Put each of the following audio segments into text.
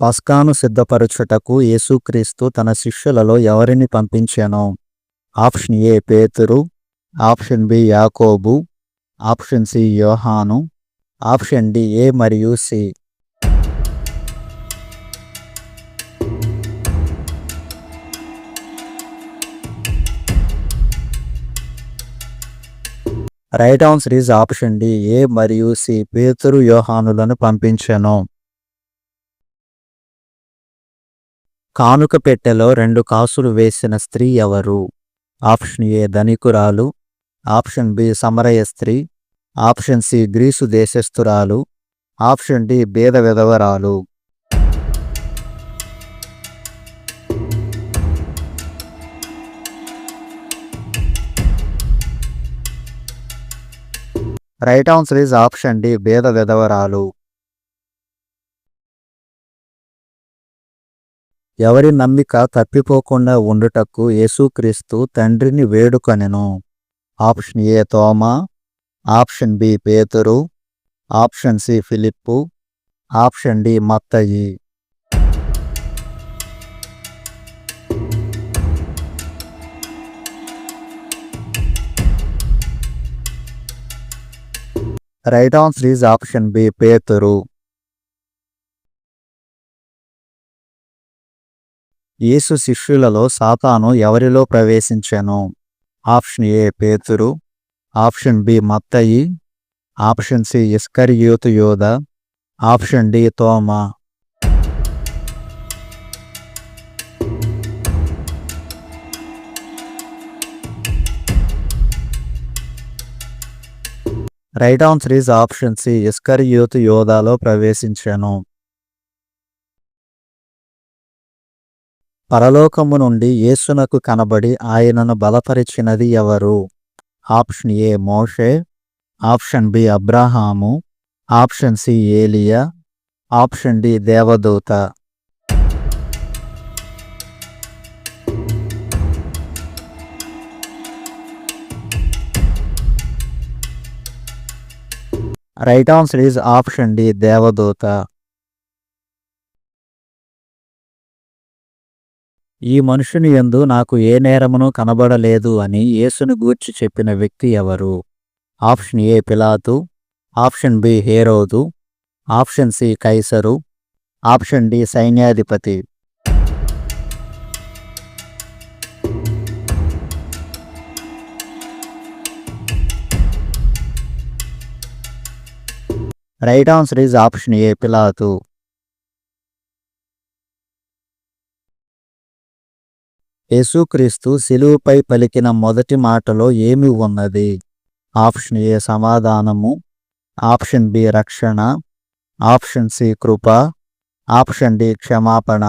పస్కాను సిద్ధపరచుటకు యేసుక్రీస్తు తన శిష్యులలో ఎవరిని పంపించాను? ఆప్షన్ ఏ పేతురు ఆప్షన్ బి యాకోబు ఆప్షన్ సి యోహాను ఆప్షన్ డి ఏ మరియు C. Right answer is option D A మరియు సి. పేతురు యోహానులను పంపించెను. కానుక పెట్టెలో రెండు కాసులు వేసిన స్త్రీ ఎవరు? ఆప్షన్ ఏ ధనికురాలు ఆప్షన్ బి సమరయ స్త్రీ ఆప్షన్ సి గ్రీసు దేశస్థురాలు ఆప్షన్ డి బేద విధవరాలు. Right answer is option D బేద విధవరాలు. ఎవరి నమ్మిక తప్పిపోకుండా ఉండుటకు యేసుక్రీస్తు తండ్రిని వేడుకొనెను. ఆప్షన్ ఏ తోమా. ఆప్షన్ బి పేతురు. ఆప్షన్ సి ఫిలిప్పు. Option D Mattayi. Right answer is option B పేతురు. యేసు శిష్యులలో సాతాను ఎవరిలో ప్రవేశించెను? ఆప్షన్ ఏ పేతురు ఆప్షన్ బి మత్తయి ఆప్షన్ సి ఇస్కరియోతు యోధ option D Thomas. Right answer is option C youth యోధాలో ప్రవేశించాను. పరలోకము నుండి యేసునకు కనబడి ఆయనను బలపరిచినది ఎవరు? ఆప్షన్ ఏ మోషే ఆప్షన్ బి అబ్రహాము ఆప్షన్ సి ఏలియా ఆప్షన్ డి దేవదూత. Right answer is option D దేవదూత. ఈ మనుషుని యందు నాకు ఏ నేరమును కనబడలేదు అని యేసును గూర్చి చెప్పిన వ్యక్తి ఎవరు? ఆప్షన్ ఏ పిలాతు ఆప్షన్ బి హేరోదు ఆప్షన్ సి కైసరు ఆప్షన్ డి సైన్యాధిపతి. Right answer is option A పిలాతు. యేసుక్రీస్తు శిలువుపై పలికిన మొదటి మాటలో ఏమి ఉన్నది? ఆప్షన్ ఏ సమాధానము ఆప్షన్ బి రక్షణ ఆప్షన్ సి కృప ఆప్షన్ డి క్షమాపణ.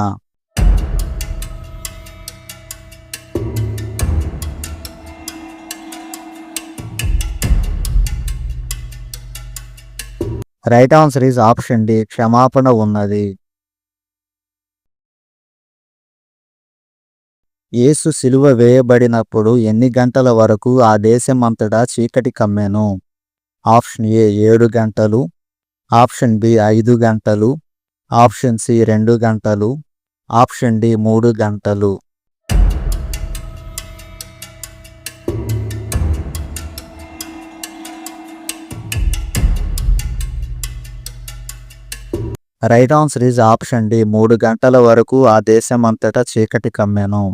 Right answer is option D క్షమాపణ ఉన్నది. యేసు సిలువ వేయబడినప్పుడు ఎన్ని గంటల వరకు ఆ దేశం అంతటా చీకటి కమ్మెను? ఆప్షన్ ఏ ఏడు గంటలు ఆప్షన్ బి ఐదు గంటలు ఆప్షన్ సి రెండు గంటలు ఆప్షన్ డి మూడు గంటలు. Right answer is option D. మూడు గంటల వరకు ఆ దేశం అంతటా చీకటి కమ్మెను.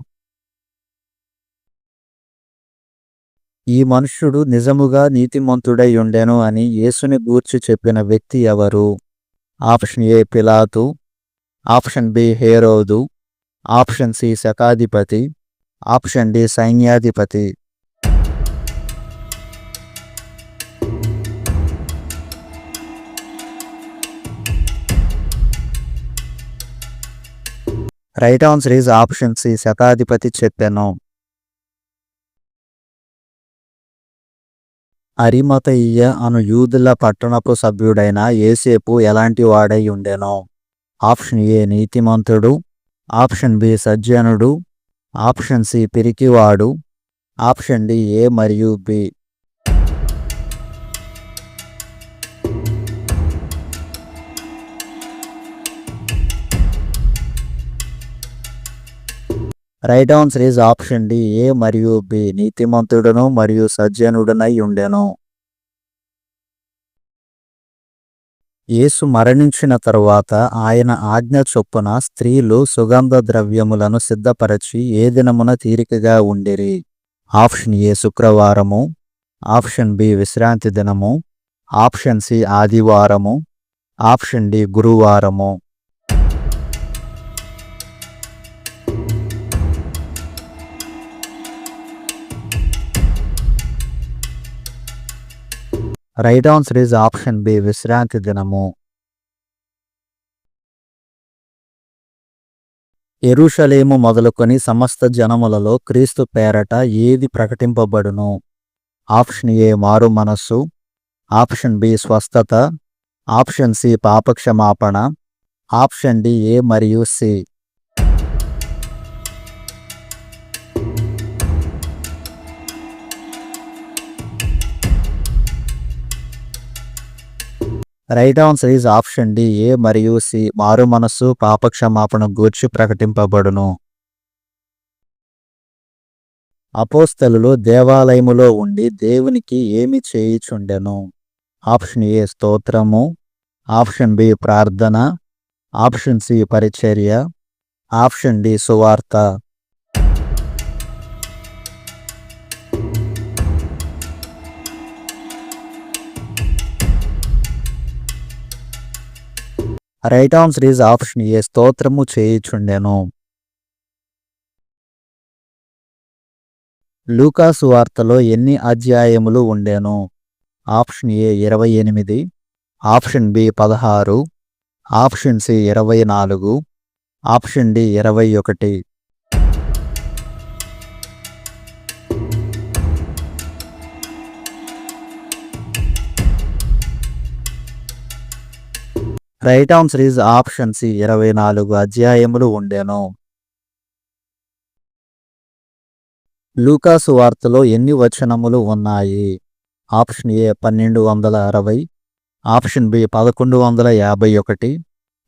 ఈ మనుష్యుడు నిజముగా నీతిమంతుడై ఉండెను అని యేసుని గూర్చి చెప్పిన వ్యక్తి ఎవరు? ఆప్షన్ ఏ పిలాతు ఆప్షన్ బి హేరోదు ఆప్షన్ సి శకాధిపతి ఆప్షన్ డి సైన్యాధిపతి. Right answer is option C శతాధిపతి చెప్పాను. అరిమతయ్య అను యూదుల పట్టణపు సభ్యుడైన ఏసేపు ఎలాంటి వాడై ఉండెనో? ఆప్షన్ ఏ నీతిమంతుడు. ఆప్షన్ బి సజ్జనుడు. ఆప్షన్ సి పిరికివాడు. ఆప్షన్ డి ఏ మరియు B. Right answer is option D A మరియు బి నీతిమంతుడను మరియు సజ్జనుడనై ఉండెను. యేసు మరణించిన తరువాత ఆయన ఆజ్ఞ చొప్పున స్త్రీలు సుగంధ ద్రవ్యములను సిద్ధపరచి ఏ దినమున తీరికగా ఉండిరి? ఆప్షన్ ఏ శుక్రవారము. ఆప్షన్ బి విశ్రాంతి దినము. ఆప్షన్ సి ఆదివారము. ఆప్షన్ డి గురువారము. Right answer is option B విశ్రాంతి దినము ఎరుషలేము మొదలుకొని సమస్త జనములలో క్రీస్తు పేరట ఏది ప్రకటింపబడును? ఆప్షన్ ఏ మారు మనస్సు. ఆప్షన్ బి స్వస్థత. ఆప్షన్ సి పాపక్షమాపణ. ఆప్షన్ డి ఏ మరియు C right answer is option D A మరియు సి. మారు మనస్సు పాపక్షమాపణ గూర్చి ప్రకటింపబడును. అపోస్తలు దేవాలయములో ఉండి దేవునికి ఏమి చేయుచుండెను? ఆప్షన్ ఏ స్తోత్రము. ఆప్షన్ బి ప్రార్థన. ఆప్షన్ సి పరిచర్య. ఆప్షన్ డి సువార్త. Right answer is option A స్తోత్రము చేయుచుండెను. లూకాసు వార్తలో ఎన్ని అధ్యాయములు ఉండెను? ఆప్షన్ ఏ ఇరవై ఎనిమిది ఆప్షన్ బి పదహారు ఆప్షన్ సి ఇరవై నాలుగు ఆప్షన్ డి ఇరవై ఒకటి. Right answer is option C ఇరవై నాలుగు అధ్యాయములు ఉండెను. లూకాసు వార్తలో ఎన్ని వచనములు ఉన్నాయి? ఆప్షన్ ఏ పన్నెండు వందల అరవై ఆప్షన్ బి పదకొండు వందల యాభై ఒకటి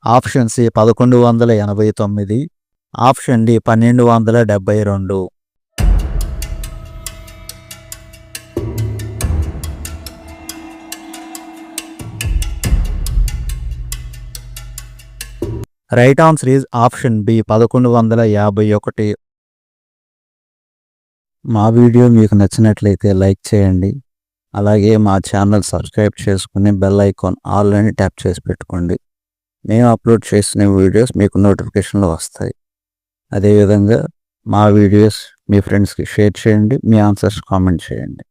ఆప్షన్ సి పదకొండు వందల ఎనభై తొమ్మిది ఆప్షన్ డి పన్నెండు వందల డెబ్బై రెండు. Right answer is option B పదకొండు వందల యాభై ఒకటి. మా వీడియో మీకు నచ్చినట్లయితే లైక్ చేయండి. అలాగే మా ఛానల్ సబ్స్క్రైబ్ చేసుకుని బెల్ ఐకాన్ ఆల్ అని ట్యాప్ చేసి పెట్టుకోండి. మేము అప్లోడ్ చేసిన వీడియోస్ మీకు నోటిఫికేషన్లు వస్తాయి. అదేవిధంగా మా వీడియోస్ మీ ఫ్రెండ్స్కి షేర్ చేయండి మీ ఆన్సర్స్ కామెంట్ చేయండి.